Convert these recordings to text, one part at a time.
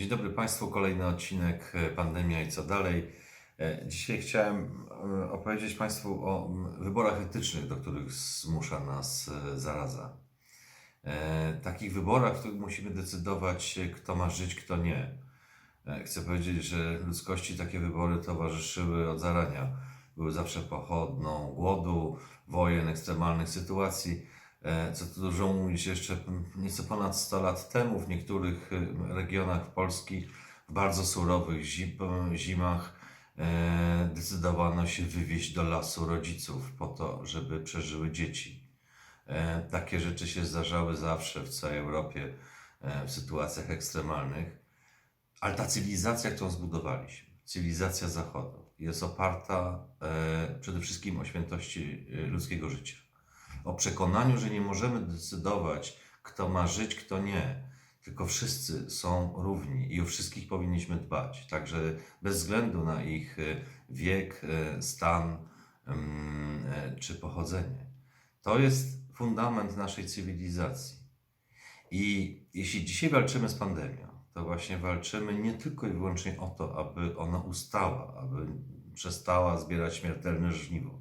Dzień dobry Państwu, kolejny odcinek e, Pandemia i co dalej. E, Dzisiaj chciałem e, opowiedzieć Państwu o wyborach etycznych, do których zmusza nas zaraza. Takich wyborach, w których musimy decydować, kto ma żyć, kto nie. Chcę powiedzieć, że ludzkości takie wybory towarzyszyły od zarania. Były zawsze pochodną głodu, wojen, ekstremalnych sytuacji. E, Co tu dużo mówić, jeszcze nieco ponad 100 lat temu w niektórych e, regionach Polski w bardzo surowych zim- zimach e, decydowano się wywieźć do lasu rodziców po to, żeby przeżyły dzieci. Takie rzeczy się zdarzały zawsze w całej Europie w sytuacjach ekstremalnych. Ale ta cywilizacja, którą zbudowaliśmy, cywilizacja Zachodu, jest oparta przede wszystkim o świętości ludzkiego życia. O przekonaniu, że nie możemy decydować, kto ma żyć, kto nie, tylko wszyscy są równi i o wszystkich powinniśmy dbać. Także bez względu na ich e, wiek, e, stan mm, e, czy pochodzenie. To jest fundament naszej cywilizacji. I jeśli dzisiaj walczymy z pandemią, to właśnie walczymy nie tylko i wyłącznie o to, aby ona ustała, aby przestała zbierać śmiertelne żniwo,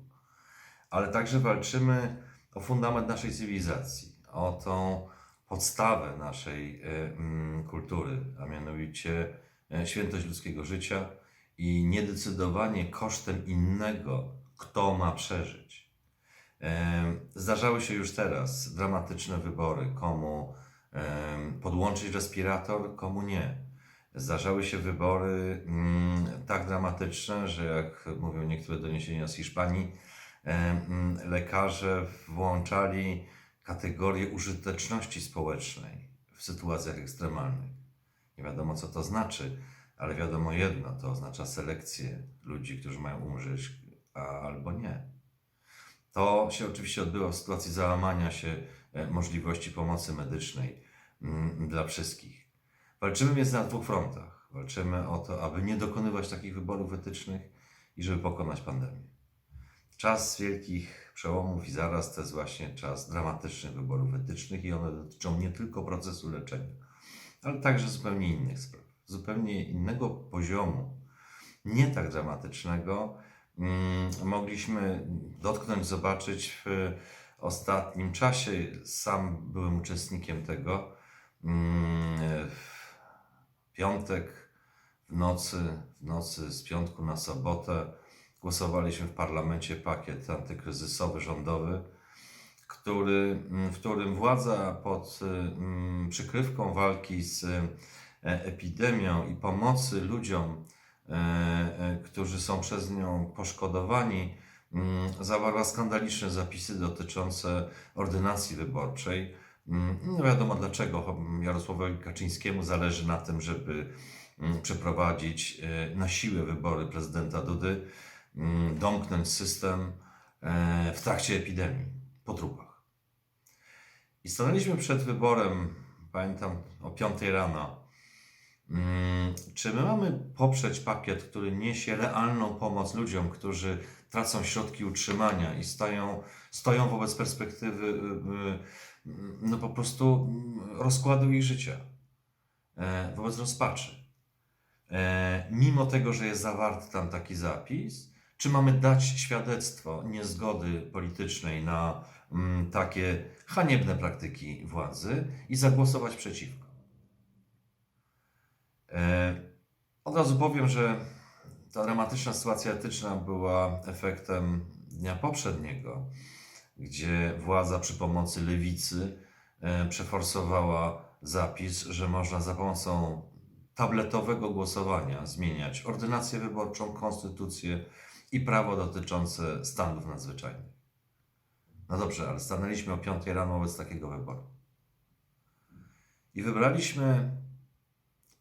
ale także walczymy o fundament naszej cywilizacji, o tą podstawę naszej e, mm, kultury, a mianowicie e, świętość ludzkiego życia i niedecydowanie kosztem innego, kto ma przeżyć. E, Zdarzały się już teraz dramatyczne wybory, komu podłączyć respirator, komu nie. Zdarzały się wybory mm, tak dramatyczne, że jak mówią niektóre doniesienia z Hiszpanii, lekarze włączali kategorię użyteczności społecznej w sytuacjach ekstremalnych. Nie wiadomo, co to znaczy, ale wiadomo jedno, to oznacza selekcję ludzi, którzy mają umrzeć, albo nie. To się oczywiście odbyło w sytuacji załamania się e, możliwości pomocy medycznej mm, dla wszystkich. Walczymy więc na dwóch frontach. Walczymy o to, aby nie dokonywać takich wyborów etycznych i żeby pokonać pandemię. Czas wielkich przełomów i zaraz to jest właśnie czas dramatycznych wyborów etycznych i one dotyczą nie tylko procesu leczenia, ale także zupełnie innych spraw, zupełnie innego poziomu, nie tak dramatycznego, mm, mogliśmy dotknąć, zobaczyć w ostatnim czasie. Sam byłem uczestnikiem tego. Mm, W piątek w nocy, w nocy z piątku na sobotę głosowaliśmy w parlamencie pakiet antykryzysowy rządowy, który, w którym władza pod mm, przykrywką walki z e, epidemią i pomocy ludziom, e, e, którzy są przez nią poszkodowani, mm, zawarła skandaliczne zapisy dotyczące ordynacji wyborczej. Mm, No wiadomo dlaczego Jarosławowi Kaczyńskiemu zależy na tym, żeby przeprowadzić na siłę wybory prezydenta Dudy, domknąć system e, w trakcie epidemii, po trupach. I stanęliśmy przed wyborem, pamiętam, o 5 rano. Mm, Czy my mamy poprzeć pakiet, który niesie realną pomoc ludziom, którzy tracą środki utrzymania i stają, stoją wobec perspektywy y, y, no po prostu mm, rozkładu ich życia, e, wobec rozpaczy. E, Mimo tego, że jest zawarty tam taki zapis, czy mamy dać świadectwo niezgody politycznej na mm, takie haniebne praktyki władzy i zagłosować przeciwko? E, Od razu powiem, że ta dramatyczna sytuacja etyczna była efektem dnia poprzedniego, gdzie władza przy pomocy lewicy e, przeforsowała zapis, że można za pomocą tabletowego głosowania zmieniać ordynację wyborczą, konstytucję i prawo dotyczące stanów nadzwyczajnych. No dobrze, ale stanęliśmy o 5 rano wobec takiego wyboru. I wybraliśmy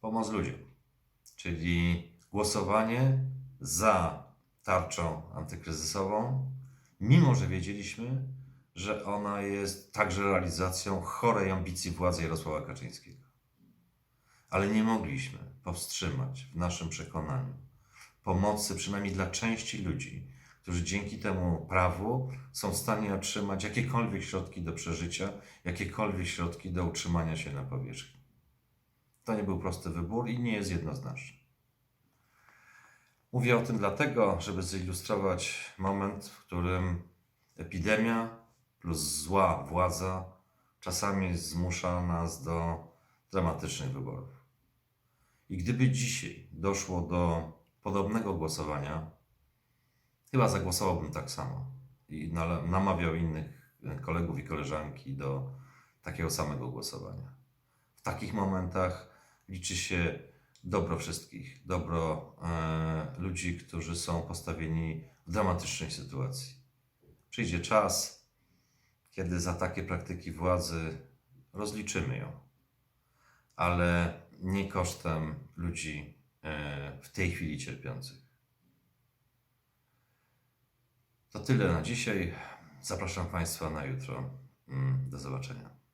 pomoc ludziom, czyli głosowanie za tarczą antykryzysową, mimo że wiedzieliśmy, że ona jest także realizacją chorej ambicji władzy Jarosława Kaczyńskiego. Ale nie mogliśmy powstrzymać w naszym przekonaniu pomocy, przynajmniej dla części ludzi, którzy dzięki temu prawu są w stanie otrzymać jakiekolwiek środki do przeżycia, jakiekolwiek środki do utrzymania się na powierzchni. To nie był prosty wybór i nie jest jednoznaczny. Mówię o tym dlatego, żeby zilustrować moment, w którym epidemia plus zła władza czasami zmusza nas do dramatycznych wyborów. I gdyby dzisiaj doszło do podobnego głosowania, chyba zagłosowałbym tak samo i namawiał innych kolegów i koleżanki do takiego samego głosowania. W takich momentach liczy się dobro wszystkich, dobro e, ludzi, którzy są postawieni w dramatycznej sytuacji. Przyjdzie czas, kiedy za takie praktyki władzy rozliczymy ją, ale nie kosztem ludzi w tej chwili cierpiących. To tyle na dzisiaj. Zapraszam Państwa na jutro. Mm, Do zobaczenia.